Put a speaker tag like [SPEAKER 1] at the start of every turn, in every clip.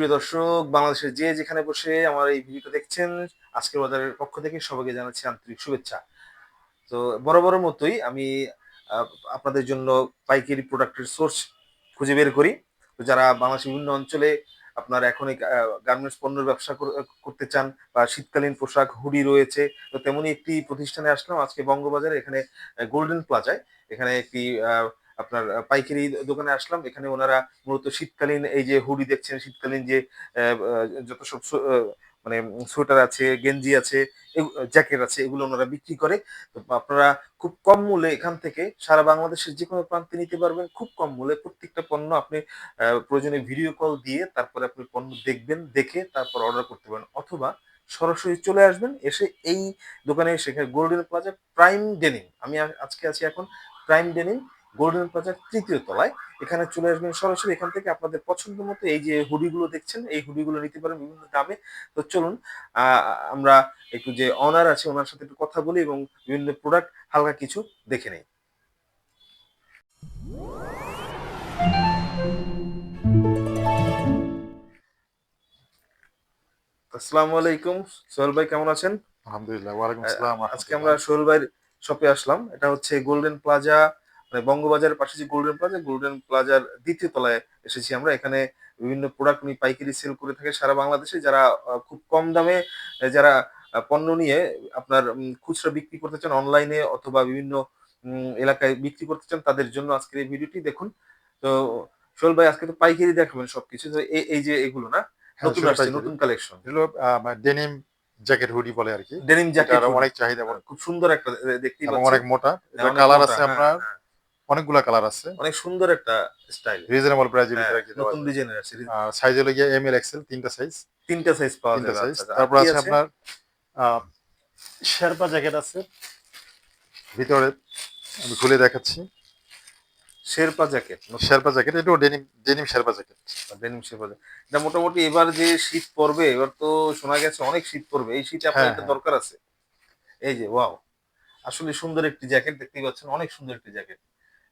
[SPEAKER 1] প্রিয় দর্শক, বাংলাদেশের যে যেখানে বসে আমার এই ভিডিওটা দেখছেন, আজকের বাজারের পক্ষ থেকে সবাইকে জানাচ্ছি আন্তরিক শুভেচ্ছা। তো বড় বড় মতোই আমি আপনাদের জন্য পাইকারি প্রোডাক্টের সোর্স খুঁজে বের করি। তো যারা বাংলাদেশের বিভিন্ন অঞ্চলে আপনার এখন এই গার্মেন্টস পণ্যের ব্যবসা করতে চান বা শীতকালীন পোশাক, হুডি রয়েছে, তো তেমনি একটি প্রতিষ্ঠানে আসলাম আজকে বঙ্গবাজারে, এখানে গোল্ডেন প্লাজায় এখানে একটি আপনার পাইকারি দোকানে আসলাম। এখানে ওনারা মূলত শীতকালীন এই যে হুডি দেখছেন, শীতকালীন যে যত সব মানে সোয়েটার আছে, গেঞ্জি আছে জ্যাকেট আছে, এগুলো ওনারা বিক্রি করে। তো আপনারা খুব কম মূল্যে এখান থেকে সারা বাংলাদেশের যে কোনো প্রান্তে নিতে পারবেন। খুব কম মূল্যে প্রত্যেকটা পণ্য আপনি প্রয়োজনে ভিডিও কল দিয়ে তারপরে আপনি পণ্য দেখবেন, দেখে তারপর অর্ডার করতে পারেন অথবা সরাসরি চলে আসবেন, এসে এই দোকানে সেখানে গোল্ডেন প্লাজা প্রাইম ডেনিম আমি আজকে আছি এখন প্রাইম ডেনিম গোল্ডেন প্লাজার তৃতীয় তলায়। এখানে চলে আসবেন সরাসরি এখান থেকে আপনাদের পছন্দ মতো এই যে হুডিগুলো দেখছেন এই হুডিগুলো নিতে পারেন বিভিন্ন দামে। তো চলুন আমরা একটু যে অনার আছে ওনার সাথে একটু কথা বলি এবং বিভিন্ন প্রোডাক্ট হালকা কিছু দেখে নেই। আসসালামু আলাইকুম। সোহেল ভাই কেমন আছেন?
[SPEAKER 2] আলহামদুলিল্লাহ ওয়ালাইকুম আসসালাম
[SPEAKER 1] আজকে আমরা সোহেল ভাইয়ের শপে আসলাম। এটা হচ্ছে গোল্ডেন প্লাজা মানে বঙ্গবাজারের পাশে যে গোল্ডেন প্লাজা গোল্ডেন প্লাজার দ্বিতীয় তলায় এসেছি আমরা। এখানে বিভিন্ন প্রোডাক্ট উনি পাইকারি সেল করে থাকে সারা বাংলাদেশে। যারা খুব কম দামে যারা পণ্য নিয়ে আপনার খুচরা বিক্রি করতে চান অনলাইনে অথবা বিভিন্ন এলাকায় বিক্রি করতে চান তাদের জন্য আজকের এই ভিডিওটি দেখুন। তো সোহেল ভাই আজকে তো পাইকারি দেখাবেন সবকিছু। তো এই যে এগুলো না
[SPEAKER 2] হ্যাঁ,
[SPEAKER 1] নতুন আসছে নতুন কালেকশন
[SPEAKER 2] এগুলো ডেনিম জ্যাকেট হুডি বলে আর কি।
[SPEAKER 1] ডেনিম জ্যাকেট
[SPEAKER 2] অনেক চাহিদা
[SPEAKER 1] খুব সুন্দর একটা পাচ্ছেন।
[SPEAKER 2] অনেক মোটা।
[SPEAKER 1] হ্যাঁ,
[SPEAKER 2] কালার আছে
[SPEAKER 1] হ্যাঁ,
[SPEAKER 2] আপনার।
[SPEAKER 1] হ্যাঁ।
[SPEAKER 2] অনেকগুলা কালার আছে।
[SPEAKER 1] অনেক সুন্দর একটা স্টাইল
[SPEAKER 2] রিজনেবল কি
[SPEAKER 1] নতুন ডিজাইনের আছে
[SPEAKER 2] সাইজ হলো গিয়ে এম এল এক্সেল তিনটা সাইজ
[SPEAKER 1] তিনটা সাইজ পাওয়া
[SPEAKER 2] তিনটা
[SPEAKER 1] যাবে
[SPEAKER 2] সাইজ
[SPEAKER 1] আচ্ছা, আচ্ছা।
[SPEAKER 2] তারপর আছে আপনার আহ, শেরপা জ্যাকেট আছে। ভিতরে আমি খুলে দেখাচ্ছি।
[SPEAKER 1] শেরপা জ্যাকেট
[SPEAKER 2] শেরপা জ্যাকেট এটাও denim denim sherpa jacket
[SPEAKER 1] denim sherpa jacket এটা মোটামুটি এবার যে শীত পড়বে এবার তো শোনা গেছে অনেক শীত পড়বে। এই শীতে আপনার একটা
[SPEAKER 2] হ্যাঁ।
[SPEAKER 1] দরকার আছে। এই যে ওয়াও আসলে সুন্দর একটি জ্যাকেট দেখতেই পাচ্ছেন অনেক সুন্দর একটি জ্যাকেট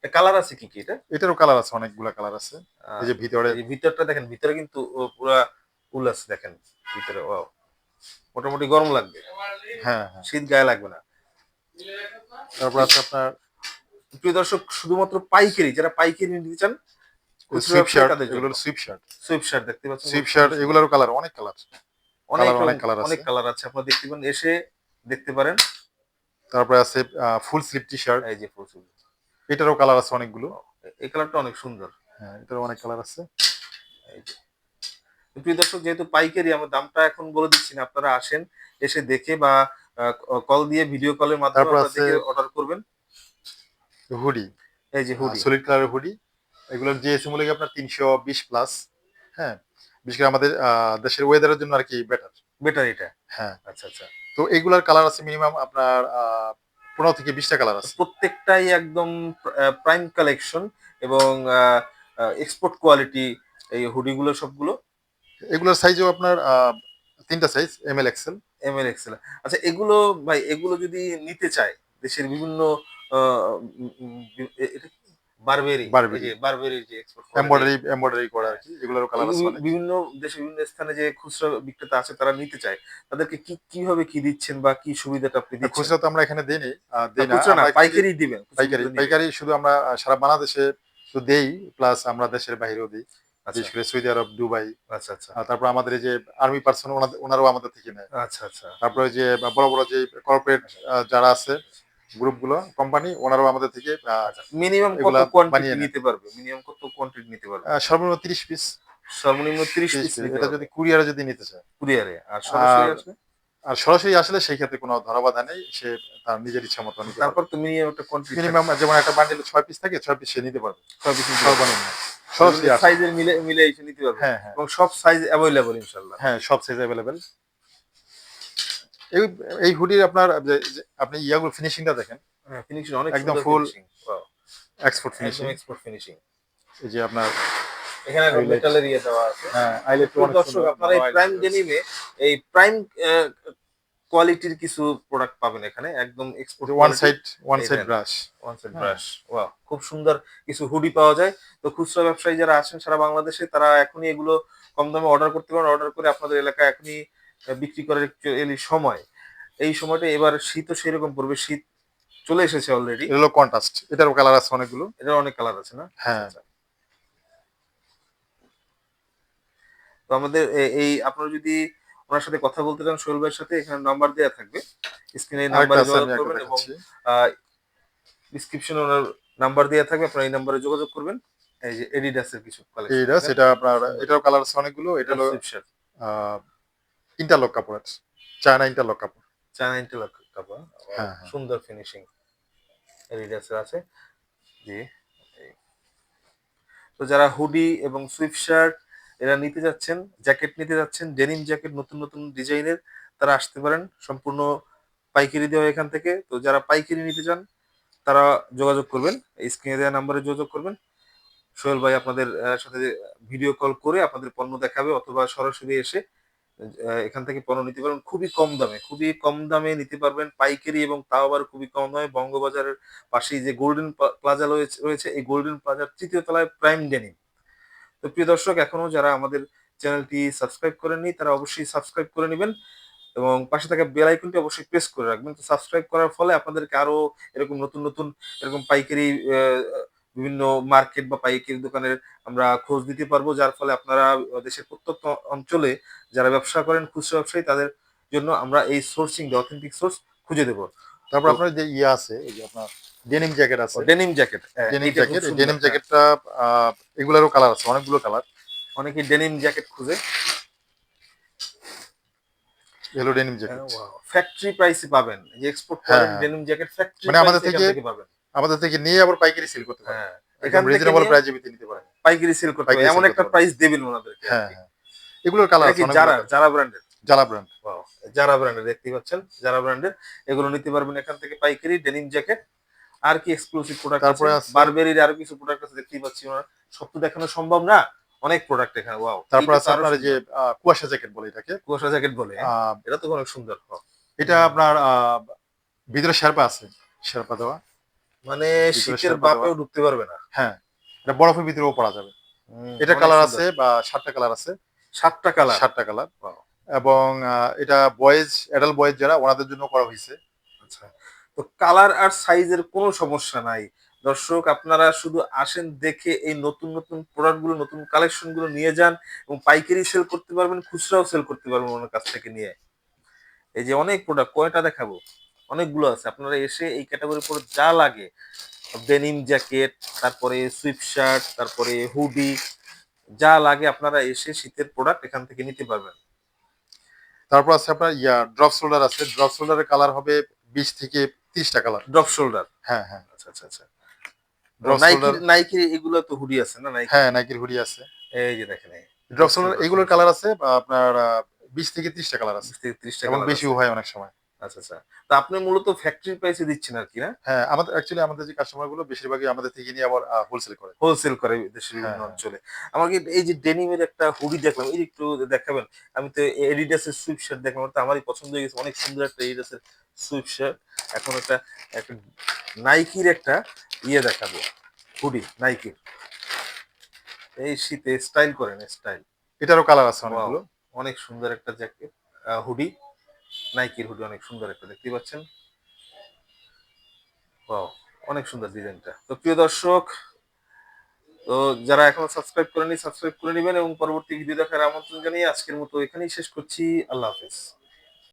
[SPEAKER 1] এটা কালার আছে কি কি এটা?
[SPEAKER 2] এটারও কালার আছে অনেকগুলা কালার আছে। এই যে ভিতরে
[SPEAKER 1] ভিতরটা দেখেন ভিতরে কিন্তু ও পুরা উল আছে দেখেন। ভিতরে ওয়াও মোটামুটি গরম লাগবে।
[SPEAKER 2] হ্যাঁ হ্যাঁ।
[SPEAKER 1] শীত গায়ে লাগবে না।
[SPEAKER 2] তারপর আছে আপনার
[SPEAKER 1] প্রিয় দর্শক শুধুমাত্র পাইকারি যারা পাইকারি নিতে চান
[SPEAKER 2] সুইপ শার্ট। এগুলো সুইপ শার্ট
[SPEAKER 1] সুইপ শার্ট দেখতে পাচ্ছেন।
[SPEAKER 2] সুইপ শার্ট এগুলোরও কালার অনেক কালার
[SPEAKER 1] অনেক
[SPEAKER 2] অনেক
[SPEAKER 1] রকম-
[SPEAKER 2] আছে।
[SPEAKER 1] অনেক কালার আছে। আপনারা দেখতে পারেন এসে দেখতে পারেন।
[SPEAKER 2] তারপরে আছে ফুল স্লিভ টি শার্ট
[SPEAKER 1] এই যে প্রচুর
[SPEAKER 2] এটারও কালার আছে অনেকগুলো।
[SPEAKER 1] এই কালারটা অনেক সুন্দর।
[SPEAKER 2] হ্যাঁ এটারও অনেক কালার আছে।
[SPEAKER 1] প্রিয় দর্শক যেহেতু পাইকারি আমার দামটা এখন বলে দিচ্ছি না আপনারা আসেন এসে দেখে বা কল দিয়ে ভিডিও কলের মাধ্যমে আপনারা দেখে অর্ডার করবেন।
[SPEAKER 2] হুডি।
[SPEAKER 1] এই যে হুডি।
[SPEAKER 2] সলিড কালারের হুডি। এগুলোর জিএসি মূল্য আপনার তিনশো বিশ প্লাস হ্যাঁ বিশেষ করে আমাদের দেশের ওয়েদারের জন্য আর কি বেটার
[SPEAKER 1] বেটার এটা।
[SPEAKER 2] হ্যাঁ।
[SPEAKER 1] আচ্ছা আচ্ছা।
[SPEAKER 2] তো এগুলার কালার আছে মিনিমাম আপনার পনেরো থেকে বিশটা কালার আছে।
[SPEAKER 1] প্রত্যেকটাই একদম প্রাইম কালেকশন এবং এক্সপোর্ট কোয়ালিটি এই হুডিগুলো সবগুলো।
[SPEAKER 2] এগুলোর সাইজও আপনার তিনটা size M L XL
[SPEAKER 1] M L XL আচ্ছা এগুলো ভাই এগুলো যদি নিতে চায় দেশের বিভিন্ন বারবেরি
[SPEAKER 2] Barbary।
[SPEAKER 1] বারবেরি যে
[SPEAKER 2] এমব্রয়ডারি এমব্রয়ডারি করা আর কি এগুলোরও কালার আছে
[SPEAKER 1] বিভিন্ন দেশে বিভিন্ন স্থানে যে খুচরা বিক্রেতা আছে তারা নিতে চায়। তাদেরকে কি কীভাবে কি দিচ্ছেন বা কি সুবিধাটা আপনি দিচ্ছেন?
[SPEAKER 2] খুচরা তো আমরা এখানে দিই নি,
[SPEAKER 1] পাইকারি দিবেন
[SPEAKER 2] পাইকারি পাইকারি শুধু আমরা সারা বাংলাদেশে তো দেই প্লাস আমরা দেশের বাইরেও দিই
[SPEAKER 1] আচ্ছা।
[SPEAKER 2] বিশেষ করে সৌদি আরব দুবাই
[SPEAKER 1] আচ্ছা আচ্ছা।
[SPEAKER 2] তারপর আমাদের যে আর্মি পার্সন ওনারাও আমাদের থেকে নেয়।
[SPEAKER 1] আচ্ছা আচ্ছা।
[SPEAKER 2] তারপরে যে বড় বড় যে কর্পোরেট যারা আছে গ্রুপগুলো কোম্পানি ওনারাও আমাদের থেকে
[SPEAKER 1] মিনিমাম কত কোয়ান্টিটি নিতে পারবে? মিনিমাম কত কোয়ান্টিটি নিতে পারবে?
[SPEAKER 2] সর্বনিম্ন তিরিশ পিস
[SPEAKER 1] সর্বনিম্ন 30 পিস
[SPEAKER 2] এটা যদি কুরিয়ারে যদি নিতে চায়।
[SPEAKER 1] কুরিয়ারে আর সরাসরি আসলে
[SPEAKER 2] আর সরাসরি আসলে সেই ক্ষেত্রে কোনো ধরাবাধা নেই সে তার নিজের ইচ্ছা মতো নিতে
[SPEAKER 1] তারপর তো মিনিমাম একটা কোয়ান্টিটি
[SPEAKER 2] মিনিমাম যেমন একটা বান্ডেলে ছয় পিস থাকে ছয় পিস সে নিতে পারবে।
[SPEAKER 1] সর্বনিম্ন
[SPEAKER 2] সর্বনিম্ন। সরাসরি
[SPEAKER 1] সাইজের মিলে মিলে এসে নিতে পারবে।
[SPEAKER 2] হ্যাঁ হ্যাঁ।
[SPEAKER 1] এবং সব সাইজ অ্যাভেলেবল ইনশাআল্লাহ।
[SPEAKER 2] হ্যাঁ সব সাইজ অ্যাভেলেবেল এই এই হুডির আপনার আপনি ইয়াগুলো ফিনিশিংটা দেখেন।
[SPEAKER 1] হ্যাঁ ফিনিশিং অনেক
[SPEAKER 2] একদম।
[SPEAKER 1] Wow,
[SPEAKER 2] export finishing
[SPEAKER 1] export finishing
[SPEAKER 2] এই যে আপনার
[SPEAKER 1] এখানে মেটালের ইয়ে দেওয়া আছে।
[SPEAKER 2] হ্যাঁ আইলেট
[SPEAKER 1] দর্শক আপনারা এই প্রাইম ডেনিমে এই প্রাইম কোয়ালিটির কিছু প্রোডাক্ট পাবেন এখানে একদম export
[SPEAKER 2] one side one side brush
[SPEAKER 1] one side
[SPEAKER 2] হ্যাঁ।
[SPEAKER 1] ব্রাশ ওয়াও খুব সুন্দর কিছু হুডি পাওয়া যায়। তো খুচরা ব্যবসায়ী যারা আছেন সারা বাংলাদেশে তারা এখনই এগুলো কম দামে অর্ডার করতে পারেন। অর্ডার করে আপনাদের এলাকায় এখনই বিক্রি করার একচুয়ালি সময়। এই সময়টা এবার শীতও সেরকম পড়বে শীত চলে এসেছে অলরেডি
[SPEAKER 2] এটা হলো কন্ট্রাস্ট এটারও কালার আছে অনেকগুলো।
[SPEAKER 1] এটার অনেক কালার আছে না?
[SPEAKER 2] হ্যাঁ।
[SPEAKER 1] আচ্ছা। তো আমাদের এই আপনারা যদি ওনার সাথে কথা বলতে চান সোহেল ভাইয়ের সাথে এখানে নাম্বার দেওয়া থাকবে। স্ক্রিনে নাম্বারে যোগাযোগ করবেন এবং ডিসক্রিপশনে ওনার নাম্বার দেওয়া থাকবে আপনারা এই নাম্বারে যোগাযোগ করবেন। এই যে এডিডাসের কিছু
[SPEAKER 2] এইটা সেটা আপনার এটারও কালার আছে অনেকগুলো এটা হলো
[SPEAKER 1] কালেকশন
[SPEAKER 2] ইন্টারলক কাপড় আছে। চায়না ইন্টারলক কাপড়।
[SPEAKER 1] চায়না ইন্টারলক কাপড়
[SPEAKER 2] হ্যাঁ, হ্যাঁ।
[SPEAKER 1] সুন্দর ফিনিশিং এডিডাসের আছে। জি তো যারা হুডি এবং সুইফট শার্ট এরা নিতে যাচ্ছেন জ্যাকেট নিতে যাচ্ছেন ডেনিম জ্যাকেট নতুন নতুন ডিজাইনের তারা আসতে পারেন। সম্পূর্ণ পাইকারি দেওয়া এখান থেকে। তো যারা পাইকারি নিতে চান তারা যোগাযোগ করবেন। স্ক্রিনে দেওয়া নাম্বারে যোগাযোগ করবেন। সোহেল ভাই আপনাদের সাথে ভিডিও কল করে আপনাদের পণ্য দেখাবে অথবা সরাসরি এসে এখান থেকে পণ্য নিতে পারবেন খুবই কম দামে, খুবই কম দামে নিতে পারবেন পাইকারি এবং তাও আবার খুবই কম দামে। বঙ্গবাজারের পাশেই যে গোল্ডেন প্লাজা রয়েছে এই গোল্ডেন প্লাজার তৃতীয় তলায় প্রাইম ডেনিম তো প্রিয় দর্শক, এখনও যারা আমাদের চ্যানেলটি সাবস্ক্রাইব করেননি, তারা অবশ্যই সাবস্ক্রাইব করে নেবেন এবং পাশে থাকা বেল আইকনটি অবশ্যই প্রেস করে রাখবেন। তো সাবস্ক্রাইব করার ফলে আপনাদেরকে আরও এরকম নতুন নতুন এরকম পাইকারি বিভিন্ন মার্কেট বা পাইকারি দোকানের আমরা খোঁজ দিতে পারব যার ফলে আপনারা দেশের প্রত্যন্ত অঞ্চলে যারা ব্যবসা করেন খুচরা ব্যবসায়ী তাদের জন্য আমরা এই সোর্সিং অথেন্টিক সোর্স খুঁজে দেবো।
[SPEAKER 2] তারপর আপনার যে ইয়ে আছে এই যে আপনার ডেনিম জ্যাকেট আছে।
[SPEAKER 1] Denim jacket
[SPEAKER 2] denim jacket denim জ্যাকেটটা এগুলারও কালার আছে অনেকগুলো কালার
[SPEAKER 1] অনেকে ডেনিম জ্যাকেট খুঁজে।
[SPEAKER 2] এলো ডেনিম জ্যাকেট
[SPEAKER 1] ফ্যাক্টরি প্রাইসে পাবেন। যে এক্সপোর্ট করেন। ডেনিম জ্যাকেট ফ্যাক্টরি
[SPEAKER 2] মানে আমাদের
[SPEAKER 1] থেকে
[SPEAKER 2] থেকে-
[SPEAKER 1] পাবেন।
[SPEAKER 2] আমাদের থেকে নিয়ে আবার পাইকারি সেল করতে পারেন এখান রিজনেবল প্রাইসে নিতে পারেন।
[SPEAKER 1] পাইকারি সেল করতে
[SPEAKER 2] পাইকারি
[SPEAKER 1] এমন একটা প্রাইস দেবেন ওনাদেরকে
[SPEAKER 2] হ্যাঁ হ্যাঁ। এগুলোর কালার আছে
[SPEAKER 1] যারা যারা ব্র্যান্ডের
[SPEAKER 2] জালা ব্র্যান্ড
[SPEAKER 1] যারা ব্র্যান্ডের দেখতে পাচ্ছেন যারা ব্র্যান্ডের এগুলো নিতে পারবেন এখান থেকে পাইকারি ডেনিম জ্যাকেট আর কি এক্সক্লুসিভ প্রোডাক্ট
[SPEAKER 2] তারপরে
[SPEAKER 1] বারবেরির আরও কিছু প্রোডাক্ট আছে দেখতেই পাচ্ছি ওনার। সব তো দেখানো সম্ভব না অনেক প্রোডাক্ট এখানে ওয়াও
[SPEAKER 2] তারপর আছে আপনার যে কুয়াশা জ্যাকেট বলে এটাকে।
[SPEAKER 1] কুয়াশা জ্যাকেট বলে হ্যাঁ?
[SPEAKER 2] আহ,
[SPEAKER 1] এটা তো অনেক সুন্দর.
[SPEAKER 2] এটা আপনার ভিতরে শেরপা আছে শেরপা দেওয়া।
[SPEAKER 1] মানে শীতের বাপেও ঢুকতে পারবে না।
[SPEAKER 2] হ্যাঁ এটা বরফের ভিতরেও পরা যাবে। এটা কালার আছে বা সাতটা কালার আছে।
[SPEAKER 1] সাতটা কালার।
[SPEAKER 2] সাতটা কালার এবং এটা বয়েজ অ্যাডাল্ট বয়েজ যারা ওনাদের জন্য করা হয়েছে।
[SPEAKER 1] আচ্ছা তো কালার আর সাইজের কোনো সমস্যা নাই। দর্শক আপনারা শুধু আসেন দেখে এই নতুন নতুন প্রোডাক্টগুলো নতুন কালেকশনগুলো নিয়ে যান এবং পাইকারি সেল করতে পারবেন খুচরাও সেল করতে পারবেন ওনার কাছ থেকে নিয়ে। এই যে অনেক প্রোডাক্ট কয়টা দেখাবো? অনেকগুলো আছে। আপনারা এসে এই ক্যাটাগরির পরে যা লাগে ডেনিম জ্যাকেট তারপরে সুইপ শার্ট তারপরে হুডি যা লাগে আপনারা এসে শীতের প্রোডাক্ট এখান থেকে নিতে পারবেন।
[SPEAKER 2] তারপর আছে আপনার ইয়া ড্রপ শোল্ডার আছে। ড্রপ শোল্ডারের কালার হবে বিশ থেকে তিরিশটা কালার
[SPEAKER 1] ড্রপ শোল্ডার
[SPEAKER 2] হ্যাঁ হ্যাঁ।
[SPEAKER 1] আচ্ছা আচ্ছা আচ্ছা।
[SPEAKER 2] ড্রপ
[SPEAKER 1] নাইকি
[SPEAKER 2] শোল্ডার
[SPEAKER 1] নাইকি এগুলো তো হুডি আছে না নাইকি
[SPEAKER 2] হ্যাঁ নাইকির হুডি আছে।
[SPEAKER 1] এই যে দেখেন
[SPEAKER 2] ড্রপ শোল্ডার এগুলোর কালার আছে আপনার বিশ থেকে তিরিশটা কালার আছে।
[SPEAKER 1] 20 থেকে 30
[SPEAKER 2] এবং বেশিও হয় অনেক সময়।
[SPEAKER 1] আচ্ছা আচ্ছা। তো আপনি মূলত ফ্যাক্টরি প্রাইসে দিচ্ছেন আর কি না?
[SPEAKER 2] হ্যাঁ আমাদের অ্যাকচুয়ালি আমাদের যে কাস্টমারগুলো বেশিরভাগই আমাদের থেকে নিয়ে আবার হোলসেল করে।
[SPEAKER 1] হোলসেল করে দেশের বিভিন্ন
[SPEAKER 2] হ্যাঁ।
[SPEAKER 1] অঞ্চলে। আমাকে এই যে ডেনিমের একটা হুডি দেখলাম এই একটু দেখাবেন। আমি তো এডিডাসের সুইপ শার্ট দেখলাম তো আমারই পছন্দ হয়ে গেছে। অনেক সুন্দর একটা এডিডাসের সুইপ শার্ট এখন একটা একটা নাইকির একটা ইয়ে দেখাবো হুডি নাইকির এই শীতে স্টাইল করেন স্টাইল
[SPEAKER 2] এটারও কালার আছে অনেকগুলো।
[SPEAKER 1] অনেক সুন্দর একটা জ্যাকেট হুডি নাইকির হুডি অনেক সুন্দর একটা দেখতে পাচ্ছেন? অনেক সুন্দর ডিজাইনটা। তো প্রিয় দর্শক, তো যারা এখনও সাবস্ক্রাইব করেনি সাবস্ক্রাইব করে নেবেন এবং পরবর্তী ভিডিও দেখার আমন্ত্রণ জানিয়ে আজকের মতো এখানেই শেষ করছি। আল্লাহ হাফেজ।